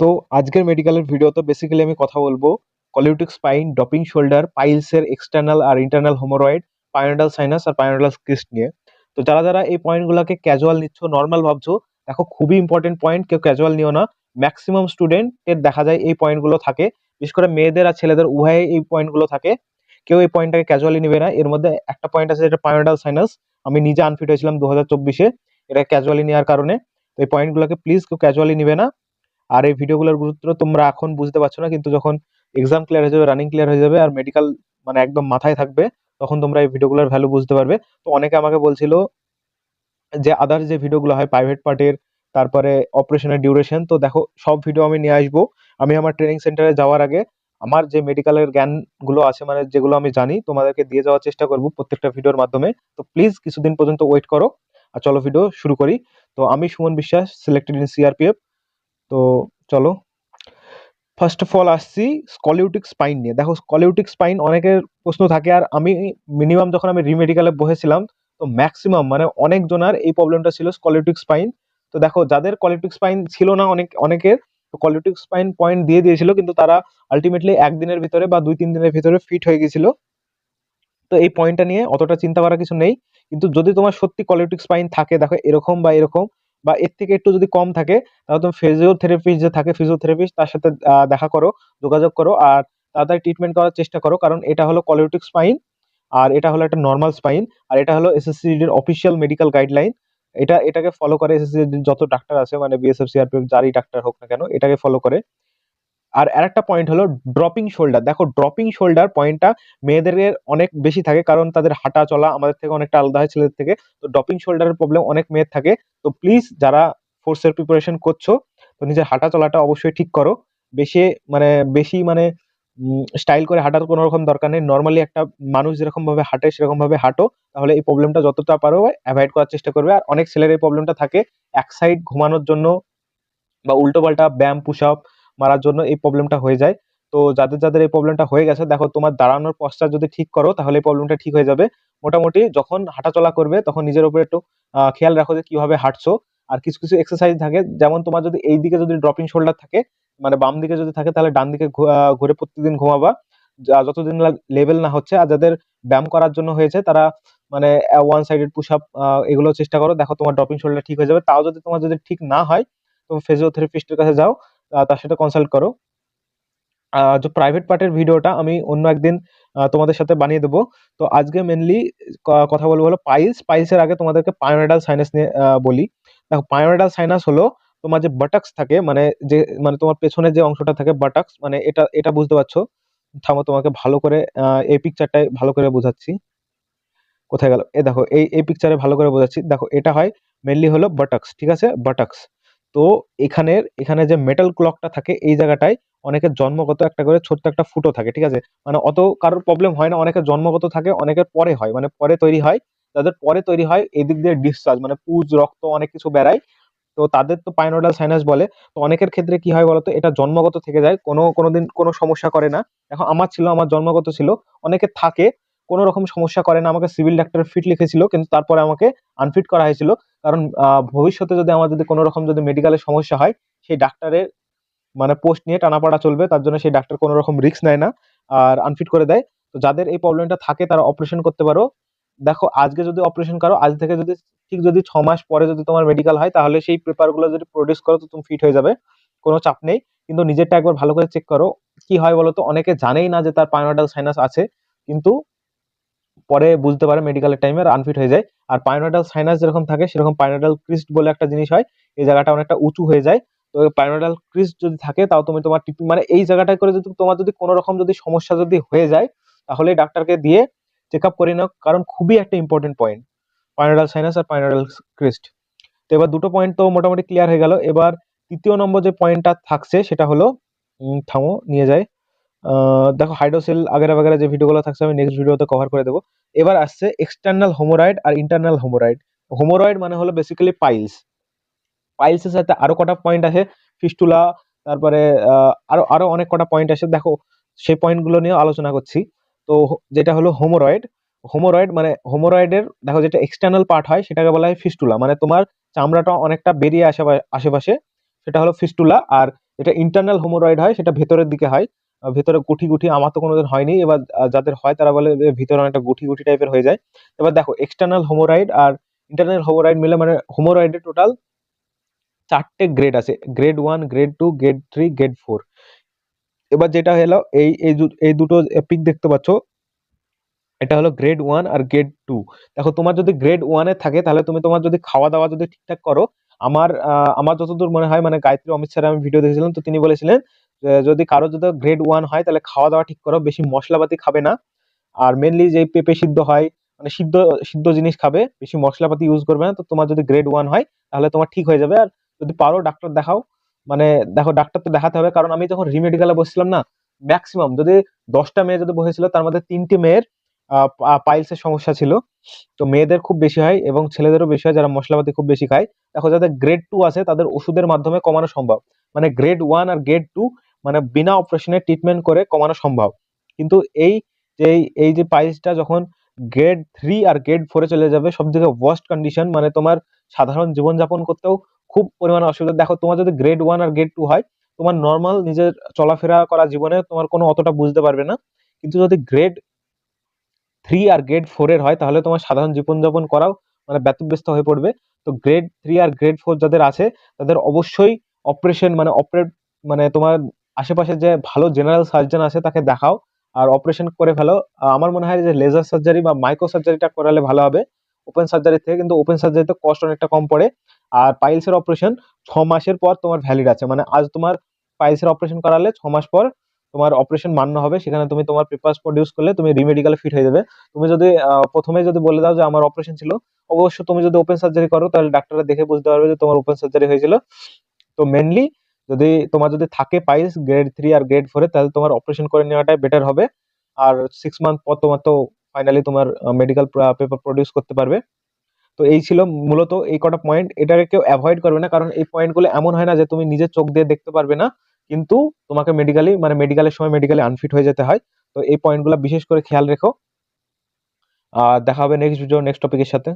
তো আজকের মেডিকেলের ভিডিওতে বেসিক্যালি আমি কথা বলব কলিউটিক স্পাইন, ডপিং শোল্ডার, পাইলসের এক্সটার্নাল আর ইন্টারনাল হেমোরয়েড, পাইনোডাল সাইনাস আর পাইনোডাল সিস্ট নিয়ে। তো যারা, যারা এই পয়েন্টগুলোকে ক্যাজুয়াল নিচ্ছ, নর্মাল ভাবছ, দেখো খুবই ইম্পোর্টেন্ট পয়েন্ট, কেউ ক্যাজুয়াল নিও না। ম্যাক্সিমাম স্টুডেন্টের দেখা যায় এই পয়েন্টগুলো থাকে। বিশেষ করে মেয়েদের আর ছেলেদের উভয়েই এই পয়েন্টগুলো থাকে। কেউ এই পয়েন্টটাকে ক্যাজুয়ালি নিবে না। এর মধ্যে একটা পয়েন্ট আছে যেটা পাইনোডাল সাইনাস। আমি নিজে আনফিট হয়েছিলাম ২০২৪ চব্বিশে এটা ক্যাজুয়ালি নেওয়ার কারণে। তো এই পয়েন্টগুলোকে প্লিজ কেউ ক্যাজুয়ালি নিবে না। আর এই ভিডিওগুলোর গুরুত্ব তোমরা এখন বুঝতে পারছ না কিন্তু যখন এক্সাম ক্লিয়ার হয়ে যাবে, রানিং ক্লিয়ার হয়ে যাবে আর মেডিকেল মানে একদম মাথায় থাকবে, তখন তোমরা এই ভিডিওগুলোর ভ্যালু বুঝতে পারবে। তো অনেকে আমাকে বলছিল যে আদার্স যে ভিডিওগুলো হয় প্রাইভেট পার্টের, তারপরে অপারেশনের ডিউরেশন তো দেখো সব ভিডিও আমি নিয়ে আসব। আমি আমার ট্রেনিং সেন্টারে যাওয়ার আগে আমার যে মেডিকেলের জ্ঞানগুলো আছে মানে যেগুলো আমি জানি তোমাদেরকে দিয়ে যাওয়ার চেষ্টা করব প্রত্যেকটা ভিডিওর মাধ্যমে। তো প্লিজ কিছুদিন পর্যন্ত ওয়েট করো। আর চলো ভিডিও শুরু করি। তো আমি সুমন বিশ্বাস সিলেক্টেড ইন সিআরপিএফ। তো চলো। ফার্স্ট অফ অল আসছি স্কলিউটিক স্পাইন নিয়ে। দেখো স্কলিউটিক স্পাইন অনেকের প্রশ্ন থাকে, আর আমি মিনিমাম যখন আমি রি-মেডিকেলে বসেছিলাম, তো ম্যাক্সিমাম মানে অনেক জনার এই প্রবলেমটা ছিল স্কলিউটিক স্পাইন। তো দেখো, যাদের কলিউটিক স্পাইন ছিল না অনেক, অনেকের, তো কলিউটিক স্পাইন পয়েন্ট দিয়ে দিয়েছিল, কিন্তু তারা আল্টিমেটলি একদিনের ভিতরে বা ২-৩ দিনের ভিতরে ফিট হয়ে গেছিল। তো এই পয়েন্টটা নিয়ে অতটা চিন্তা করার কিছু নেই। কিন্তু যদি তোমার সত্যি কলিউটিক স্পাইন থাকে, দেখো, এরকম বা এরকম বা এর থেকে একটু যদি কম থাকে তাহলে তুমি ফিজিওথেরাপিস্ট যে থাকে ফিজিওথেরাপিস্ট তার সাথে দেখা করো, যোগাযোগ করো আর তাড়াতাড়ি ট্রিটমেন্ট করার চেষ্টা করো। কারণ এটা হলো কলিউটিক স্পাইন আর এটা হলো একটা নর্মাল স্পাইন আর এটা হলো এসএসসিডির অফিসিয়াল মেডিকেল গাইডলাইন। এটা এটাকে ফলো করে এসএসসিডির যত ডাক্তার আছে মানে বিএসএফ, সিআরপিএফ যারই ডাক্তার হোক না কেন এটাকে ফলো করে। আর আরেকটা পয়েন্ট হলো ড্রপিং শোল্ডার। দেখো ড্রপিং শোল্ডার পয়েন্টটা মেয়েদের অনেক বেশি থাকে কারণ তাদের হাঁটা চলা আমাদের থেকে অনেকটা আলাদা হয় ছেলেদের থেকে। তো ড্রপিং শোল্ডারের প্রবলেম অনেক মেয়ের থাকে। তো প্লিজ যারা ফোর্সের প্রিপারেশন করছ তো নিজের হাঁটা চলাটা অবশ্যই ঠিক করো। বেশি মানে বেশি মানে স্টাইল করে হাঁটার কোনো রকম দরকার নেই। নরমালি একটা মানুষ যেরকমভাবে হাঁটে সেরকমভাবে হাঁটো। তাহলে এই প্রবলেমটা যতটা পারো এভয়েড করার চেষ্টা করবে। আর অনেক ছেলের এই প্রবলেমটা থাকে এক সাইড ঘুমানোর জন্য বা উল্টোপাল্টা ব্যায়াম, পুশ আপ মারার জন্য এই প্রবলেমটা হয়ে যায়। তো যাদের, যাদের এই প্রবলেমটা হয়ে গেছে দেখো তোমার দাঁড়ানোর পশ্চার যদি ঠিক করো তাহলে এই প্রবলেমটা ঠিক হয়ে যাবে। মোটামুটি যখন হাঁটাচলা করবে তখন নিজের উপরে একটু খেয়াল রাখো যে কীভাবে হাঁটছো। আর কিছু, কিছু এক্সারসাইজ থাকে যেমন তোমার যদি এই দিকে যদি ড্রপিং শোল্ডার থাকে মানে বাম দিকে যদি থাকে তাহলে ডান দিকে ঘুরে প্রতিদিন ঘুমাবা। যতদিন লেভেল না হচ্ছে আর যাদের ব্যায়াম করার জন্য হয়েছে তারা মানে ওয়ান সাইডেড পুশ আপ এগুলো চেষ্টা করো। দেখো তোমার ড্রপিং শোল্ডার ঠিক হয়ে যাবে। তাও যদি তোমার যদি ঠিক না হয় তুমি ফিজিওথেরাপিস্টের কাছে যাও। তার সাথে কনসাল্ট করো। যে প্রাইভেট পার্টের ভিডিওটা আমি অন্য একদিন তোমাদের সাথে বানিয়ে দেবো তো আজকে মেনলি কথা বলব হলো পাইলস। পাইলস এর আগে তোমাদেরকে পাইনোডাল সাইনাস নিয়ে বলি। দেখো পাইনোডাল সাইনাস হলো তোমার যে বাটাক্স থাকে মানে যে মানে তোমার পেছনের যে অংশটা থাকে বাটাক্স মানে এটা এটা বুঝতে পারছ। থামো তোমাকে ভালো করে এই পিকচারটায় ভালো করে বোঝাচ্ছি। কোথায় গেল? এই দেখো এই, এই পিকচারে ভালো করে বোঝাচ্ছি। দেখো এটা হয় মেনলি হলো বাটাক্স। ঠিক আছে? বাটাক্স। তো এখানের এখানে যে মেটাল ক্লকটা থাকে এই জায়গাটায় অনেকের জন্মগত একটা করে ছোট্ট একটা ফুটো থাকে। ঠিক আছে? মানে অত কারোর প্রবলেম হয় না। অনেকের জন্মগত থাকে, অনেকের পরে হয়। মানে পরে তৈরি হয়। যাদের পরে তৈরি হয় এদিক দিয়ে ডিসচার্জ মানে পুজ, রক্ত অনেক কিছু বেরায়। তো তাদের তো পাইনোডাল সাইনাস বলে। তো অনেকের ক্ষেত্রে কি হয় বলতো? এটা জন্মগত থেকে যায়। কোনো কোনো দিন কোনো সমস্যা করে না। এখন আমার ছিল, আমার জন্মগত ছিল। অনেকের থাকে, কোনো রকম সমস্যা করে না। আমাকে সিভিল ডাক্তার ফিট লিখেছিল, কিন্তু তারপরে আমাকে আনফিট করা হয়েছিল। কারণ ভবিষ্যতে যদি আমার যদি কোনো রকম যদি মেডিকেলের সমস্যা হয়, সেই ডাক্তারের মানে পোস্ট নিয়ে টানাপাড়া চলবে। তার জন্য সেই ডাক্তার কোনো রকম রিস্ক নেয় না। আর আনফিট করে দেয়। তো যাদের এই প্রবলেমটা থাকে, তারা অপারেশন করতে পারো। দেখো, আজকে যদি অপারেশন করো, আজ থেকে যদি, ঠিক যদি ছ মাস পরে যদি তোমার মেডিকেল হয়, তাহলে সেই পেপারগুলো যদি প্রোডিউস করো, তো তুমি ফিট হয়ে যাবে। কোনো চাপ নেই। কিন্তু নিজেরটা একবার ভালো করে চেক করো। কি হয় বলো তো অনেকে জানেই না যে তার পাইনোডাল সাইনাস আছে। কিন্তু পরে বুঝতে পারে মেডিকেলের টাইমে আর আনফিট হয়ে যায়। আর পাইনোডাল সাইনাস যেরকম থাকে, সেরকম পাইনোডাল ক্রিস্ট বলে একটা জিনিস হয়। এই জায়গাটা অনেকটা উঁচু হয়ে যায়। তো পাইনোডাল ক্রিস্ট যদি থাকে, তাও তুমি তোমার মানে এই জায়গাটায় করে যদি তোমার যদি কোনো রকম যদি সমস্যা যদি হয়ে যায়, তাহলে ডাক্তারকে দিয়ে চেক আপ করে নাও। কারণ খুবই একটা ইম্পোর্টেন্ট পয়েন্ট। পাইনোডাল সাইনাস আর পাইনোডাল ক্রিস্ট। তো এবার দুটো পয়েন্ট তো মোটামুটি ক্লিয়ার হয়ে গেল। এবার তৃতীয় নম্বর যে পয়েন্টটা থাকছে, সেটা হলো থামো, নিয়ে যাই। দেখো হাইড্রোসিল আগারা-বাগারা যে ভিডিওগুলো থাকছে আমি নেক্সট ভিডিওতে কভার করে দেবো এবার আসছে এক্সটার্নাল হেমোরয়েড আর ইন্টারনাল হেমোরয়েড। হেমোরয়েড মানে হলো বেসিক্যালি পাইলস। পাইলসের সাথে আরও কটা পয়েন্ট আছে। ফিস্টুলা তারপরে আ আরও, আরও অনেক কটা পয়েন্ট আছে। দেখো সেই পয়েন্টগুলো নিয়েও আলোচনা করছি। তো যেটা হলো হোমোরয়েড হোমোরয়েড মানে হোমোরয়েডের দেখো যেটা এক্সটার্নাল পার্ট হয় সেটাকে বলা হয় ফিস্টুলা। মানে তোমার চামড়াটা অনেকটা বেরিয়ে আসে আশেপাশে সেটা হলো ফিস্টুলা। আর যেটা ইন্টারনাল হোমোরয়েড হয় সেটা ভেতরের দিকে হয় ভেতরে গুঠি গুঠি, আমার তো কোনোদিন হয়নি। এবার যাদের হয় তারা বলে ভিতরে অনেকটা গুঠি গুঠি টাইপের হয়ে যায়। এবার দেখো এক্সটার্নাল হোমোরয়েড আর ইন্টারনাল হোমোরয়েড মিলে মানে হোমোরয়েডের টোটাল চারটে গ্রেড আছে। Grade one grade two grade three grade four এবার যেটা হলো, এই এই দুটো পিক দেখতে পাচ্ছ। এটা হলো গ্রেড ওয়ান আর গ্রেড টু দেখো, তোমার যদি গ্রেড ওয়ানে থাকে, তাহলে তুমি তোমার যদি খাওয়া দাওয়া যদি ঠিকঠাক করো, আমার আমার যতদূর মনে হয় মানে গায়ত্রী অমিত স্যার আমি ভিডিও দেখেছিলাম, তো তিনি বলেছিলেন যদি কারও যদি গ্রেড ওয়ান হয়, তাহলে খাওয়া দাওয়া ঠিক করো, বেশি মশলাপাতি খাবে না। আর মেনলি যে পেঁপে সিদ্ধ হয় মানে সিদ্ধ সিদ্ধ জিনিস খাবে, বেশি মশলাপাতি ইউজ করবে না, তো তোমার যদি গ্রেড ওয়ান হয়, তাহলে তোমার ঠিক হয়ে যাবে। আর যদি পারো ডাক্তার দেখাও মানে দেখো ডাক্তার তো দেখাতে হবে, কারণ আমি যখন রিমেডিকেলে বসছিলাম না ম্যাক্সিমাম যদি দশটা মেয়ে যদি বসেছিল, তার মধ্যে তিনটি মেয়ের পাইলসের সমস্যা ছিল। তো মেয়েদের খুব বেশি হয় এবং ছেলেদেরও বেশি হয়, যারা মশলাপাতি খুব বেশি খায়। দেখো যাদের গ্রেড টু আছে, তাদের ওষুধের মাধ্যমে কমানো সম্ভব। মানে গ্রেড ওয়ান আর গ্রেড টু মানে বিনা অপারেশনে ট্রিটমেন্ট করে কমানো সম্ভব। কিন্তু এই যে, এই- যে পাইলসটা যখন গ্রেড থ্রি আর গ্রেড ফোরে চলে যাবে সব থেকে ওয়ার্স্ট কন্ডিশন মানে তোমার সাধারণ জীবনযাপন করতেও খুব পরিমাণে অসুবিধা। দেখো, তোমার যদি গ্রেড ওয়ান আর গ্রেড টু হয়, তোমার নর্মাল নিজের চলাফেরা করা জীবনে তোমার কোনো অতটা বুঝতে পারবে না। কিন্তু যদি গ্রেড থ্রি আর গ্রেড ফোরের হয়, তাহলে তোমার সাধারণ জীবনযাপন করাও মানে ব্যতব্যস্ত হয়ে পড়বে। তো গ্রেড থ্রি আর গ্রেড ফোর যাদের আছে, তাদের অবশ্যই অপারেশন মানে অপারেট মানে তোমার আশেপাশে যে ভালো জেনারেল সার্জন আছে তাকে দেখাও আর অপারেশন করে ফেলো। আমার মনে হয় যে লেজার সার্জারি বা মাইক্রো সার্জারিটা করালে ভালো হবে। ওপেন সার্জারি থেকে কিন্তু ওপেন সার্জারিতে কস্ট অনেকটা কম পড়ে। আর পাইলসের অপারেশন ছ মাসের পর তোমার ভ্যালিড আছে। মানে আজ তোমার পাইলসের অপারেশন করালে ছ মাস পর তোমার অপারেশন মান্য হবে। সেখানে তুমি তোমার পেপারস প্রডিউস করলে তুমি রিমেডিকেলে ফিট হয়ে যাবে। তুমি যদি প্রথমে যদি বলে দাও যে আমার অপারেশন ছিল অবশ্য তুমি যদি ওপেন সার্জারি করো, তাহলে ডাক্তাররা দেখে বুঝতে পারবে যে তোমার ওপেন সার্জারি হয়েছিল। তো মেনলি যদি তোমার যদি থাকে পাইলস গ্রেড থ্রি আর গ্রেড ফোরে তাহলে তোমার অপারেশন করে নেওয়াটাই বেটার হবে। আর সিক্স মান্থ পর তোমার তো ফাইনালি তোমার মেডিকেল পেপার প্রডিউস করতে পারবে। তো এই ছিল মূলত এই কটা পয়েন্ট এটাকে কেউ অ্যাভয়েড করবে না, কারণ এই পয়েন্টগুলো এমন হয় না যে তুমি নিজের চোখ দিয়ে দেখতে পারবে না, কিন্তু তোমাকে মেডিকেলি মানে মেডিকেলের সময় মেডিকেলি আনফিট হয়ে যেতে হয়। তো এই পয়েন্টগুলো বিশেষ করে খেয়াল রেখো। আর দেখা হবে নেক্সট ভিডিও নেক্সট টপিকের সাথে।